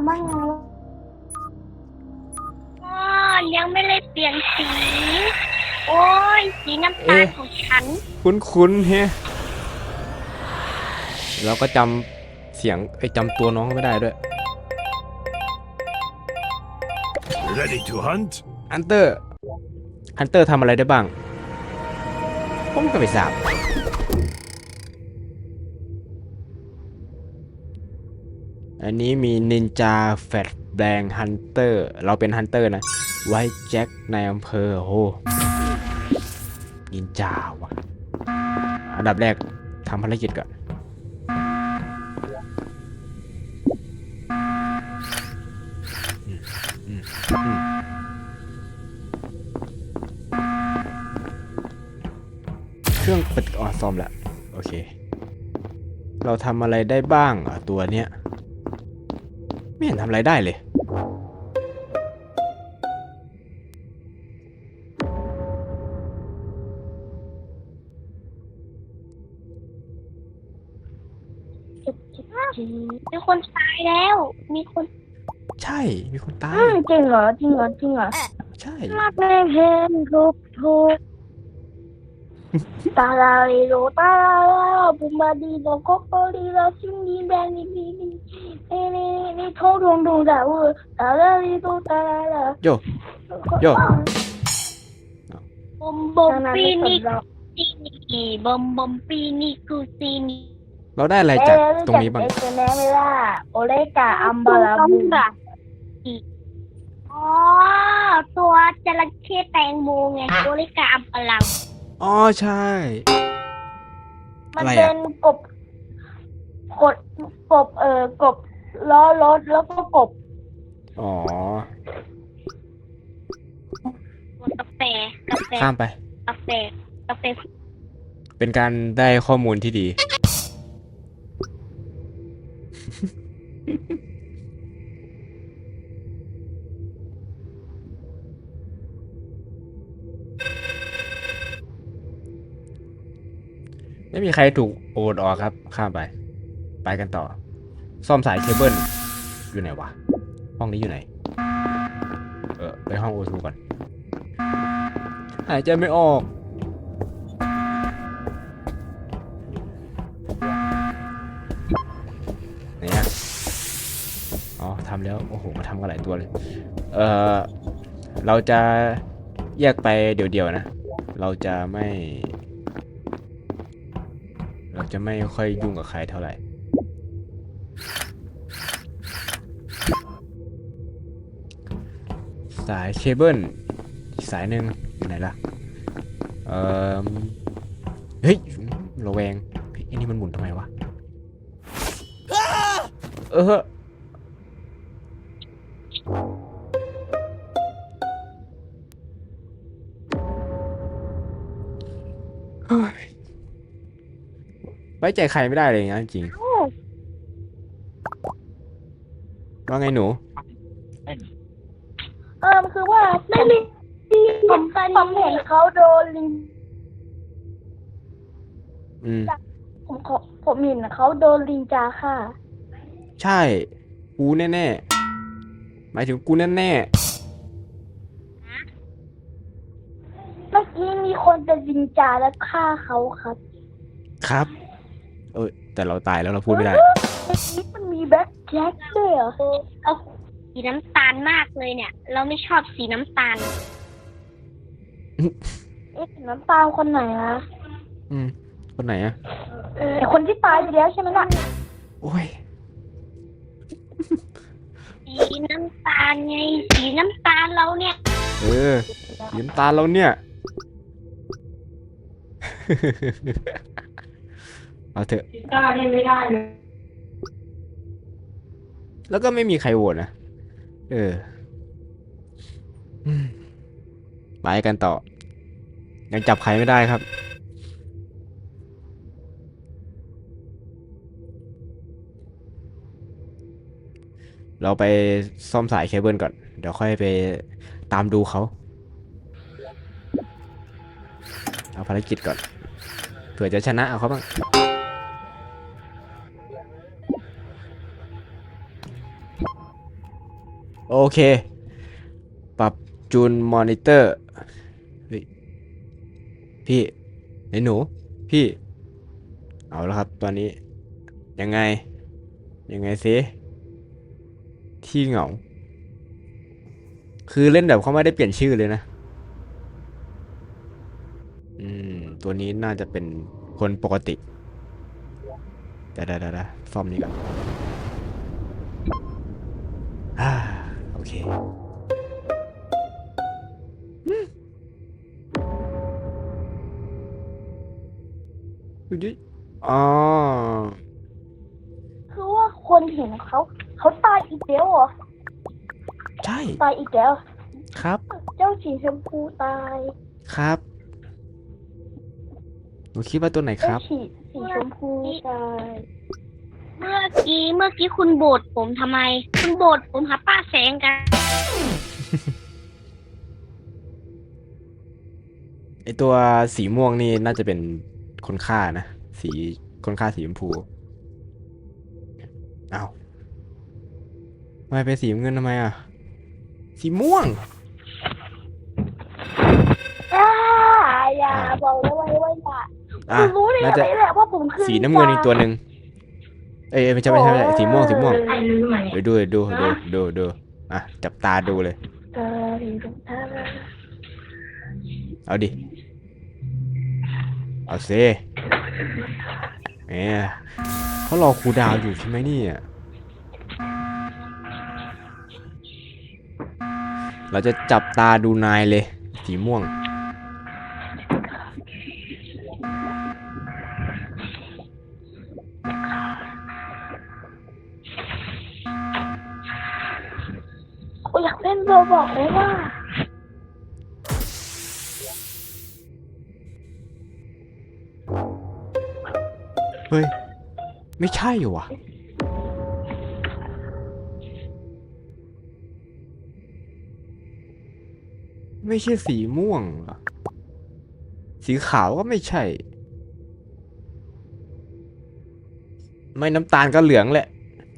ทำไมไงอ๋อยังไม่ได้เปลี่ยนสี โอ้ย สีน้ำตาลของฉัน คุ้นๆเฮะเราก็จำเสียงไอ้ยจำตัวน้องไม่ได้ด้วย Ready to hunt? ฮันเตอร์ ฮันเตอร์ทำอะไรได้บ้าง ผมก็ไม่ทราบ อันนี้มีนินจาแฟตแบงฮันเตอร์เราเป็นฮันเตอร์นะ ไว้แจ็คในอำเภอโอ้นินจาวะอันดับแรกทำภารกิจก่อนเครื่องปฏิอ๋อซ่อมแล้ว โอเค เราทำอะไรได้บ้างอะตัวเนี้ย ไม่เห็นทำอะไรได้เลย มีคนตายแล้ว มีคนใช่ มีคนตายอืมจริงเหรอจริงเหรอจริงเหรอใช่ มากเลยเพลงทุกทุกตาลาลีโรตาลาลาบุมบาดีโลโกโกลีลาซิงดีแบนดีดีดีนี่นี่นี่ทงทงทงดาวตาลาลีโรตาลาลาโย โย่ บอมบอมปีนี่ซีนี่บอมบอมปีนี่กูซีนี่เราได้อะไรจากตรงนี้บ้าง เอเจเนเวล่าโอเลกาอัมบาลาบูอ๋อตัวจระเข้แตงโมไงโอลิกาอัมพลังอ๋อใช่ มันอะไรเป็อะนกบ กดกบเอ่อกบล้อรถแล้วก็กบอ๋อ กาแฟกาแฟข้ามไป กาแฟกาแฟเป็นการได้ข้อมูลที่ดี ไม่มีใครถูกโอดออกครับ ข้ามไป ไปกันต่อ ซ่อมสายเคเบิลอยู่ไหนวะ ห้องนี้อยู่ไหน เออ ไปห้องโอทูก่อน หายใจไม่ออกไหนอะอ๋อทำแล้ว โอ้โหมาทำกันหลายตัวเลย เออเราจะแยกไปเดี๋ยวๆนะ เราจะไม่ เราจะไม่ค่อยยุ่งกับใครเท่าไหร่ สายเคเบิลอีกสายหนึ่งอยู่ไหนล่ะ เออเฮ้ยระแวงเฮ้ยไอ้นี่มันหมุนทำไมวะ เออเฮ้ยไว้ใจใครไม่ได้เลยนะจริงๆว่าไงหนู เออมันคือว่า ไม่มีผมผมเห็นเขาโดนลิงอืม ผมขอผมเห็นเขาโดนลิงจาค่ะ ใช่ กูแน่ๆ หมายถึงกูแน่เมื่อกี้มีคนเป็นลิงจาแล้วฆ่าเขาครับๆ ครับ เออแต่เราตายแล้วเราพูดไม่ได้ เมื่อกี้มันมีแบ็คแจ็คด้วยเหรอเอา สีน้ำตาลมากเลยเนี่ย เราไม่ชอบสีน้ำตาลเอ๊ะน้ำตาลคนไหนอะอืม คนไหนอะไอคนที่ตายไปแล้วใช่ไหมล่ะโอ้ย สีน้ำตาลไง สีน้ำตาลเราเนี่ย เออสีน้ำตาลเราเนี่ย เอาเถอะ ได้ไม่ได้เลยแล้วก็ไม่มีใครโหวตนะ เออไปกันต่อ ยังจับใครไม่ได้ครับ เราไปซ่อมสายเคเบิลก่อน เดี๋ยวค่อยไปตามดูเขาเอาภารกิจก่อนเผื่อจะชนะเอาเขาบ้าง โอเค ปรับจูนมอนิเตอร์พี่ไอหนู พี่ เอาแล้วครับตอนนี้ ยังไง ยังไงซิที่เหงา คือเล่นแบบเขาไม่ได้เปลี่ยนชื่อเลยนะ อืม ตัวนี้น่าจะเป็นคนปกติดี๋ยวเดี๋ยวเดี๋ยวเดี๋ยวซ่อมนี้ก่อนอ่าโอ เคอืมดูดิอ๋อคือว่าคนเห็นเขา เขาตายอีกแล้วเหรอ ใช่ ตายอีกแล้ว ครับ เจ้าสีชมพูตายครับ หนูคิดว่าตัวไหนคเจ้ารับ สีสีชมพูตาย เมื่อกี้เมื่อกี้คุณโบดผมทำไม คุณโบดผมหาป้า แสงกันไอตัวสีม่วงนี่น่าจะเป็นคนฆ่านะ สีคนฆ่าสีชมพูเอาวทำไมเป็นสีน้ำเงินทำไมอะ สีม่วงอ่าอย่าบอกนะว่าว่าอย่าอะ คุณรู้ได้น่ายังจะไงแหละว่าผมคือสีน้ำเงินอีกตัวหนึ่ง เอ้ยไม่ใช่ไม่ใช่ไม่ใช่สีม่วงสีม่วงเดี๋ยวดูเดี๋ยวดูดูดูดูอะจับตาดูเลย เออสีชมพูเอาดิ เอาซิแหมเขารอครูดาวอยู่ใช่ไหมเนี่ย เราจะจับตาดูนายเลย สีม่วง เฮ้ย ไม่ใช่เหรอวะไม่ใช่สีม่วงหรอ สีขาวก็ไม่ใช่ ไม่น้ำตาลก็เหลืองแหละ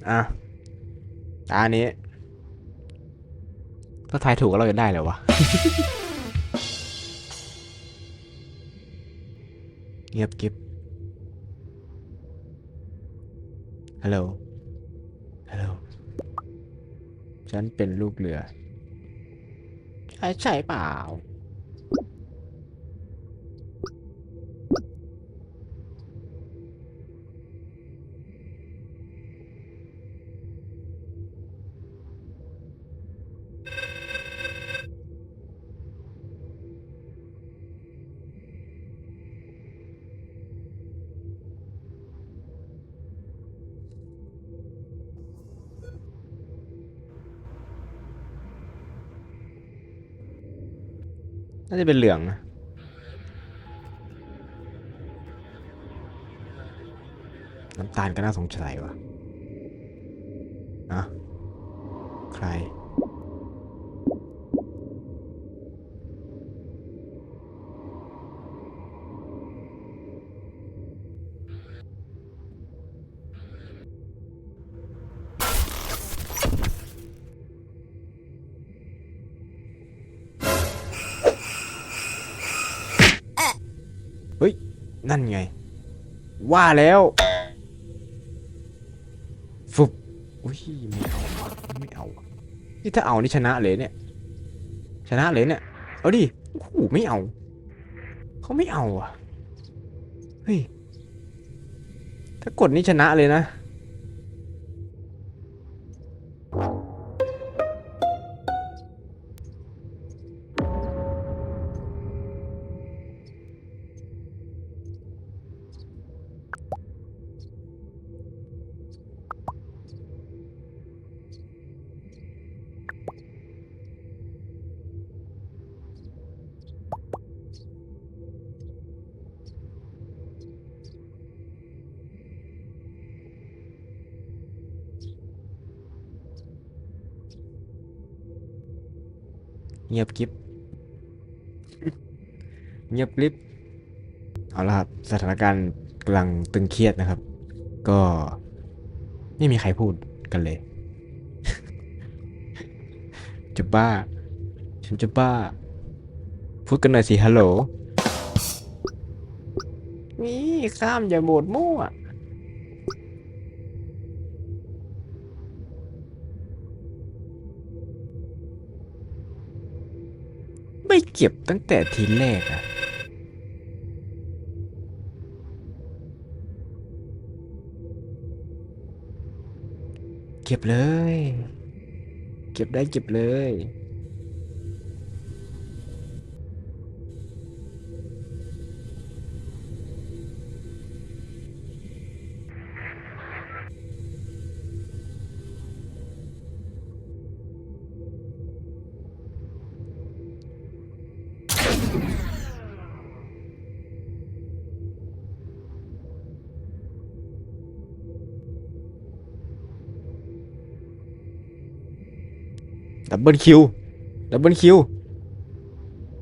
อะ ตานี้ ถ้าทายถูกก็เราจะได้เลยวะเงียบกิบ ฮัลโหล ฮัลโหล ฉันเป็นลูกเรือ ใช่ใช่เปล่า น่าจะเป็นเหลืองนะน้ำตาลก็น่าสงสัยว่ะอะใคร นั่นไง ว่าแล้วฟุบอุ้ยไม่เอาว่ะไม่เอาว่ะนี่ถ้าเอานี่ชนะเลยเนี่ย ชนะเลยเนี่ย เอาดิโอ้โหไม่เอา เขาไม่เอาอะ เฮ้ย ถ้ากดนี่ชนะเลยนะ เงียบกริบเงียบกริบเอาละครับสถานการณ์กำลังตึงเครียดนะครับ ก็ไม่มีใครพูดกันเลย จะบ้า ฉันจะบ้า พูดกันหน่อยสิฮัลโหลนี่ข้ามอย่าโหมดมั่ว เก็บตั้งแต่ทีแรกอะเก็บเลย เก็บได้เก็บเลย ดับเบิลคิว ดับเบิลคิว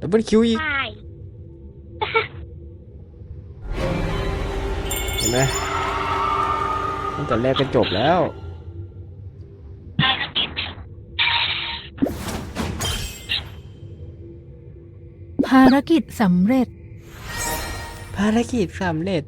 ดับเบิลคิวอีก ใช่เห็นไหมตั้งแต่แรกก็จบแล้ว ภารกิจสำเร็จ ภารกิจสำเร็จ